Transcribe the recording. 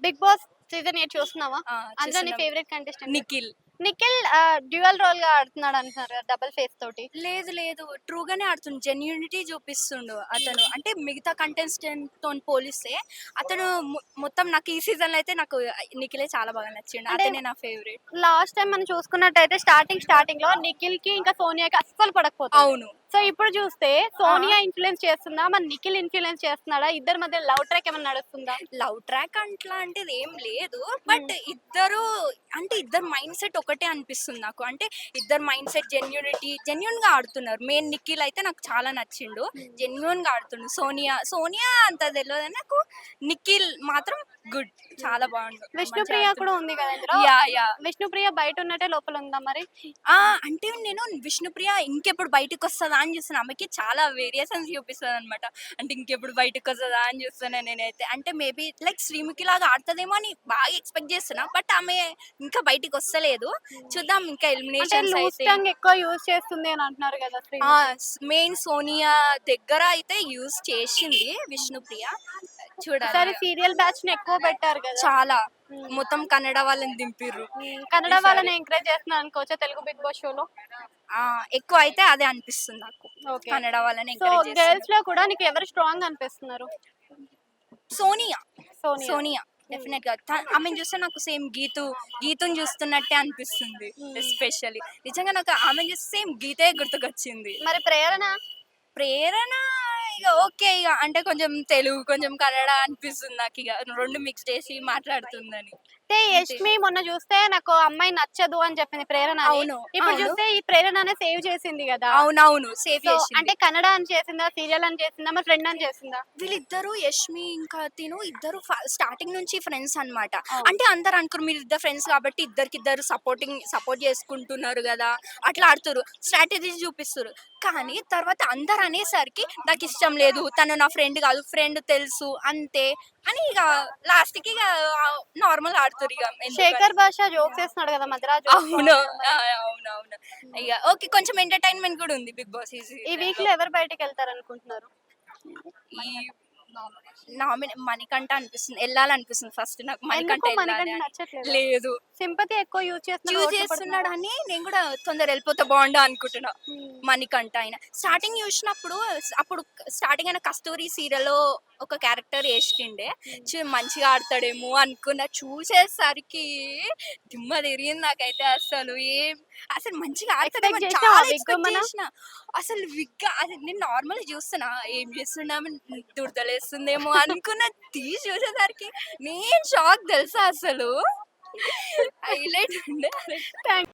Big boss season eight చూస్తున్నావా అందులో నీ. Favourite contestant Nikhil Nikhil dual రోల్గా ఆడుతున్నాడు అంటున్నారు డబుల్ ఫేస్ తోటి? లేదు లేదు. ట్రూగానే ఆడుతుండు. జెన్యూనిటీ చూపిస్తుండు అతను. అంటే మిగతా కంటెస్టెంట్తో పోలిస్తే అతను మొ- మొత్తం నాకు ఈ సీజన్లో అయితే నాకు నిఖిలే చాలా బాగా నచ్చిండు. అంటే- అతనే నా ఫేవరెట్. లాస్ట్ టైం మనం చూసుకున్నట్టయితే స్టార్టింగ్ స్టార్టింగ్లో నిఖిల్కి ఇంకా సోనియాకి అస్సలు పడకపోతుంది. అవును. సో ఇప్పుడు చూస్తే సోనియా ఇన్ఫ్లుయెన్స్ చేస్తుందా? మరి నిఖిల్ ఇన్ఫ్లుయెన్స్ చేస్తున్నాడా? ఇద్దరి మధ్య లవ్ ట్రాక్ ఏమైనా నడుస్తుందా? లవ్ ట్రాక్ అట్లా అంటే ఏం లేదు. బట్ ఇద్దరు అంటే ఇద్దరు మైండ్ సెట్ ఒకటే అనిపిస్తుంది నాకు. అంటే ఇద్దరు మైండ్ సెట్ జెన్యూనిటీ జెన్యున్గా ఆడుతున్నారు. మెయిన్ నిఖిల్ అయితే నాకు చాలా నచ్చిండు. జెన్యున్గా ఆడుతుండు. సోనియా సోనియా అంత తెలియదు నాకు నిఖిల్ మాత్రం గుడ్ చాలా బాగుండు. విష్ణుప్రియ కూడా ఉంది కదా ఇందులో? Yeah yeah. విష్ణుప్రియ బయట ఉన్నట్టే లోపల ఉందా మరి? ఆ అంటే నేను విష్ణుప్రియ ఇంకెప్పుడు బయటకు వస్తుందా అని చూస్తున్నా. ఆమెకి చాలా వేరియేషన్స్ చూపిస్తుంది అనమాట అంటే ఇంకెప్పుడు బయటకు వస్తుందా అని చూస్తున్నా నేనైతే. అంటే మేబీ లైక్ శ్రీముఖి లాగా ఆడుతుందేమో అని బాగా ఎక్స్పెక్ట్ చేస్తున్నా. బట్ ఆమె ఇంకా బయటికి వస్తలేదు. చూద్దాం ఇంకా టంగ్ ఎక్కువ యూజ్ చేస్తుంది అని అంటున్నారు కదా మెయిన్ సోనియా దగ్గర అయితే యూజ్ చేసింది విష్ణుప్రియ చూడాలి సీరియల్ బ్యాచ్ని ఎక్కువ పెట్టారు కదా. చాలా. మొత్తం కన్నడ వాళ్ళని దింపిర్రు. కన్నడ. వాళ్ళని ఎంకరేజ్ చేస్తున్నారు అనుకోవచ్చా తెలుగు బిగ్ బాస్ షోలో? ఎక్కువ అయితే అదే అనిపిస్తుంది నాకు. కన్నడ వాళ్ళని. గర్ల్స్లో కూడా నీకు ఎవరు స్ట్రాంగ్ అనిపిస్తున్నారు? సోనియా. సోనియా. సోనియా డెఫినెట్గా ఆమెను చూస్తే నాకు సేమ్ గీతు గీతుని చూస్తున్నట్టే అనిపిస్తుంది. ఎస్పెషల్లీ నిజంగా నాకు ఆమెను చూస్తే సేమ్ గీతే గుర్తుకొచ్చింది. మరి ప్రేరణ? ప్రేరణ ఇక ఓకే ఇక. అంటే కొంచెం తెలుగు కొంచెం కన్నడ అనిపిస్తుంది నాకు ఇక. రెండు మిక్స్ చేసి మాట్లాడుతుందని. అంటే యష్మి మొన్న చూస్తే నాకు అమ్మాయి నచ్చదు అని చెప్పింది ప్రేరణ అని. అవును, ఇప్పుడు అవును. చూస్తే ఈ ప్రేరణ సేవ్ చేసింది కదా. అవునవును. సేఫ్ సో చేసింది. అంటే కన్నడ అని చేసిందా సీరియల్ అని చేసిందా మరి ఫ్రెండ్ అని చేసిందా? వీళ్ళిద్దరు యష్మి ఇంకా తిను ఇద్దరు స్టార్టింగ్ నుంచి ఫ్రెండ్స్ అన్నమాట. అవును. అంటే అందరు అనుకున్నారు మీరు ఇద్దరు ఫ్రెండ్స్ కాబట్టి ఇద్దరికి ఇద్దరు సపోర్టింగ్ సపోర్ట్ చేసుకుంటున్నారు కదా. అట్లా ఆడుతారు స్ట్రాటజీ చూపిస్తారు కానీ తర్వాత అందరు అనేసరికి నాకు ఇష్టం లేదు. తను నా ఫ్రెండ్ కాదు. ఫ్రెండ్ తెలుసు. అంతే. అని ఇక లాస్ట్కి ఇక నార్మల్ ఆడుతారు ఇక. శేఖర్ భాష జోక్స్ వేస్తున్నాడు కదా మద్రాజు అవును. ఆ, అవును అవును ఇక ఓకే కొంచెం ఎంటర్టైన్మెంట్ కూడా ఉంది బిగ్ బాస్ ఈ వీక్లో. ఎవరు బయటకు వెళ్తారు అనుకుంటున్నారు ఈ నామినే మణికంఠ అనిపిస్తుంది వెళ్ళాలనిపిస్తుంది ఫస్ట్ నాకు మణికంఠ ఎందుకు. నచ్చట్లేదు? లేదు. సింపతి ఎక్కువ యూజ్ చేస్తున్నాడు ఓట్లు చేస్తున్నాడు. అని నేను కూడా తొందర వెళ్ళిపోతే బాగుండు అనుకుంటున్నా. Hmm. మణికంఠ ఆయన స్టార్టింగ్ చూసినప్పుడు అప్పుడు స్టార్టింగ్ అయిన కస్తూరి సీరియల్ ఒక క్యారెక్టర్ వేసిండే చూ మంచిగా ఆడతాడేమో అనుకున్న. చూసేసరికి దిమ్మ తిరిగింది నాకైతే అసలు. ఏం అసలు మంచిగా ఆడతాడేమో Expect చేసావా చాలా expect? చేసిన. అసలు విగ్గా అది నేను నార్మల్ చూస్తున్నా ఏం చేస్తున్నాము దురదలేస్తుందేమో అనుకున్న తీసి చూసేసరికి నేను షాక్ తెలుసా అసలు? హైలైట్ ఉండే. థ్యాంక్